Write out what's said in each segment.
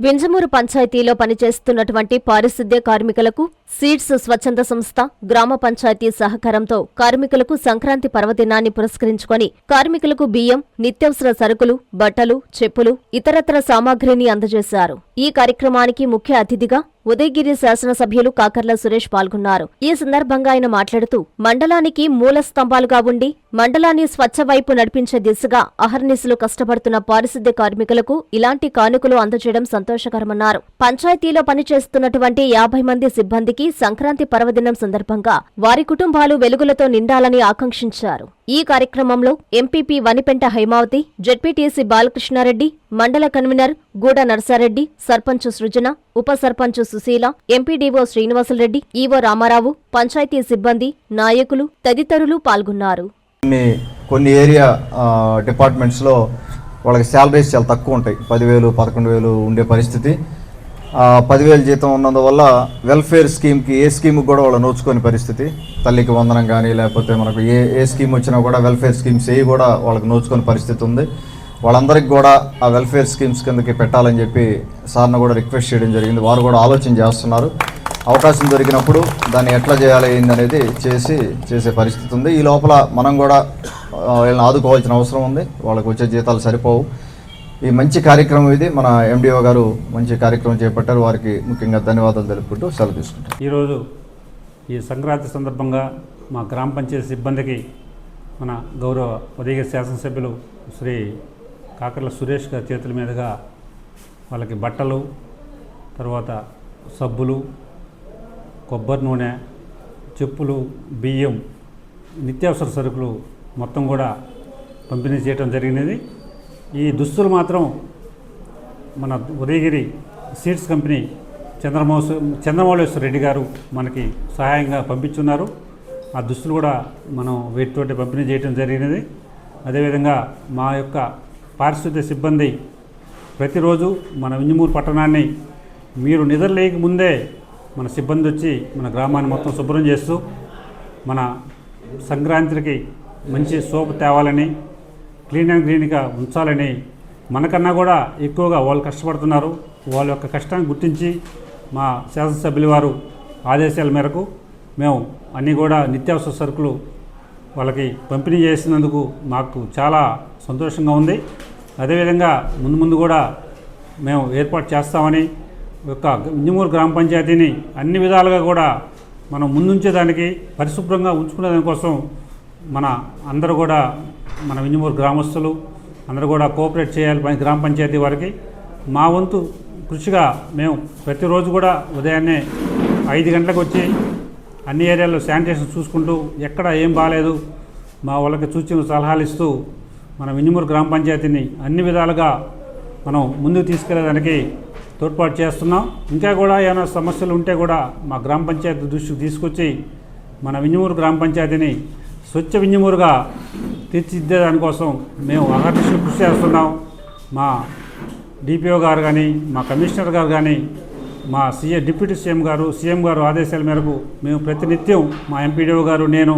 వింజమూరు పంచాయతీలో పనిచేస్తున్నటువంటి పారిశుద్ధ్య కార్మికులకు సీడ్స్ స్వచ్ఛంద సంస్థ గ్రామ పంచాయతీ సహకారంతో కార్మికులకు సంక్రాంతి పర్వదినాన్ని పురస్కరించుకొని కార్మికులకు బియ్యం నిత్యవసర సరుకులు బట్టలు చెప్పులు ఇతరత్ర సామాగ్రిని అందజేశారు. ఈ కార్యక్రమానికి ముఖ్య అతిథిగా ఉదయగిరి శాసనసభ్యులు కాకర్ల సురేష్ పాల్గొన్నారు. ఈ సందర్భంగా ఆయన మాట్లాడుతూ మండలానికి మూల స్తంభాలుగా ఉండి మండలాన్ని స్వచ్ఛ వైపు నడిపించే దిశగా అహర్నిశలు కష్టపడుతున్న పారిశుద్ధ్య కార్మికులకు ఇలాంటి కానుకలు అందజేయడం సంతోషకరమన్నారు. పంచాయతీలో పనిచేస్తున్నటువంటి యాభై మంది సిబ్బందికి సంక్రాంతి పర్వదినం సందర్భంగా వారి కుటుంబాలు వెలుగులతో నిండాలని ఆకాంక్షించారు. ఈ కార్యక్రమంలో ఎంపీపీ వనిపెంట హైమావతి జెడ్పీటీసీ బాలకృష్ణారెడ్డి మండల కన్వీనర్ గూడ నర్సారెడ్డి సర్పంచ్ సృజన ఉప సర్పంచ్ సుశీల ఎంపీడీఓ శ్రీనివాసులరెడ్డి ఈవో రామారావు పంచాయతీ సిబ్బంది నాయకులు తదితరులు పాల్గొన్నారు. కొన్ని ఏరియా డిపార్ట్మెంట్స్లో వాళ్ళకి శాలరీస్ చాలా తక్కువ ఉంటాయి. పదివేలు పదకొండు వేలు ఉండే పరిస్థితి. పదివేల జీతం ఉన్నందువల్ల వెల్ఫేర్ స్కీమ్కి ఏ స్కీమ్కి కూడా వాళ్ళు నోచుకొని పరిస్థితి. తల్లికి వందనం కానీ లేకపోతే మనకు ఏ ఏ స్కీమ్ వచ్చినా కూడా వెల్ఫేర్ స్కీమ్స్ ఏ కూడా వాళ్ళకి నోచుకొని పరిస్థితి ఉంది. వాళ్ళందరికీ కూడా ఆ వెల్ఫేర్ స్కీమ్స్ కిందకి పెట్టాలని చెప్పి సార్ను కూడా రిక్వెస్ట్ చేయడం జరిగింది. వారు కూడా ఆలోచన చేస్తున్నారు. అవకాశం దొరికినప్పుడు దాన్ని ఎట్లా చేయాలి ఏంది అనేది చేసి చేసే పరిస్థితి ఉంది. ఈ లోపల మనం కూడా వీళ్ళని ఆదుకోవాల్సిన అవసరం ఉంది. వాళ్ళకి వచ్చే జీతాలు సరిపోవు. ఈ మంచి కార్యక్రమం ఇది. మన ఎండిఓ గారు మంచి కార్యక్రమం చేపట్టారు. వారికి ముఖ్యంగా ధన్యవాదాలు తెలుపుకుంటూ సెలవు తీసుకుంటాం. ఈరోజు ఈ సంక్రాంతి సందర్భంగా మా గ్రామ పంచాయతీ సిబ్బందికి మన గౌరవ ఉదయగిరి శాసనసభ్యులు శ్రీ కాకర్ల సురేష్ గారి చేతుల మీదుగా వాళ్ళకి బట్టలు తర్వాత సబ్బులు కొబ్బరి నూనె చెప్పులు బియ్యం నిత్యావసర సరుకులు మొత్తం కూడా పంపిణీ చేయడం జరిగినది. ఈ దుస్తులు మాత్రం మన ఉదయగిరి సీడ్స్ కంపెనీ చంద్రమోహ చంద్రమౌళేశ్వర రెడ్డి గారు మనకి సహాయంగా పంపించున్నారు. ఆ దుస్తులు కూడా మనం వీటితోటి పంపిణీ చేయడం జరిగినది. అదేవిధంగా మా యొక్క పారిశుద్ధ్య సిబ్బంది ప్రతిరోజు మన వింజమూరు పట్టణాన్ని మీరు నిద్రలేక ముందే మన సిబ్బంది వచ్చి మన గ్రామాన్ని మొత్తం శుభ్రం చేస్తూ మన సంక్రాంతికి మంచి సోపు తేవాలని క్లీన్ అండ్ క్లీన్గా ఉంచాలని మనకన్నా కూడా ఎక్కువగా వాళ్ళు కష్టపడుతున్నారు. వాళ్ళ యొక్క కష్టాన్ని గుర్తించి మా శాసనసభ్యుల వారు ఆదేశాల మేరకు మేము అన్నీ కూడా నిత్యావసర సరుకులు వాళ్ళకి పంపిణీ చేసినందుకు మాకు చాలా సంతోషంగా ఉంది. అదేవిధంగా ముందు ముందు కూడా మేము ఏర్పాటు చేస్తామని ఒక యొక్క ఇంజమూరు గ్రామ పంచాయతీని అన్ని విధాలుగా కూడా మనం ముందుంచేదానికి పరిశుభ్రంగా ఉంచుకునే దానికోసం మన అందరూ కూడా మన వింజమూరు గ్రామస్తులు అందరూ కూడా కోఆపరేట్ చేయాలి పం- గ్రామ పంచాయతీ వారికి. మా వంతు కృషిగా మేము ప్రతిరోజు కూడా ఉదయాన్నే ఐదు గంటలకు వచ్చి అన్ని ఏరియాల్లో శానిటేషన్ చూసుకుంటూ ఎక్కడ ఏం బాగాలేదు మా వాళ్ళకి సూచనలు సలహాలు ఇస్తూ మన వింజమూరు గ్రామ పంచాయతీని అన్ని విధాలుగా మనం ముందుకు తీసుకెళ్ళేదానికి తోడ్పాటు చేస్తున్నాం. ఇంకా కూడా ఏమైనా సమస్యలు ఉంటే కూడా మా గ్రామ పంచాయతీ దృష్టికి తీసుకొచ్చి మన వింజమూరు గ్రామ పంచాయతీని స్వచ్ఛ వింజమూరుగా తీర్చిదిద్దే దానికోసం మేము అహర్నిశలు కృషి చేస్తున్నాం. మా డిపిఓ గారు కానీ మా కమిషనర్ గారు కానీ మా సీఎం డిప్యూటీ సీఎం గారు సీఎం గారు ఆదేశాల మేరకు మేము ప్రతినిత్యం మా ఎంపీడీఓ గారు నేను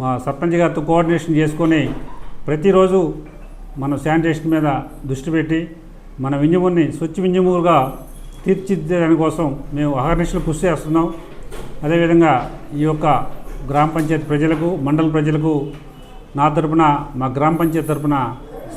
మా సర్పంచ్ గారితో కోఆర్డినేషన్ చేసుకొని ప్రతిరోజు మనం శానిటేషన్ మీద దృష్టి పెట్టి మన వింజమూరిని స్వచ్ఛ వింజమూరుగా తీర్చిదిద్దే దానికోసం మేము అహర్నిశలు కృషి చేస్తున్నాం. అదేవిధంగా ఈ యొక్క గ్రామ పంచాయతీ ప్రజలకు మండల ప్రజలకు నా తరపున మా గ్రామ పంచాయతీ తరపున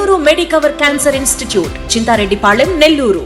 Nellore Medicover cancer institute Chintareddypalem Nellore.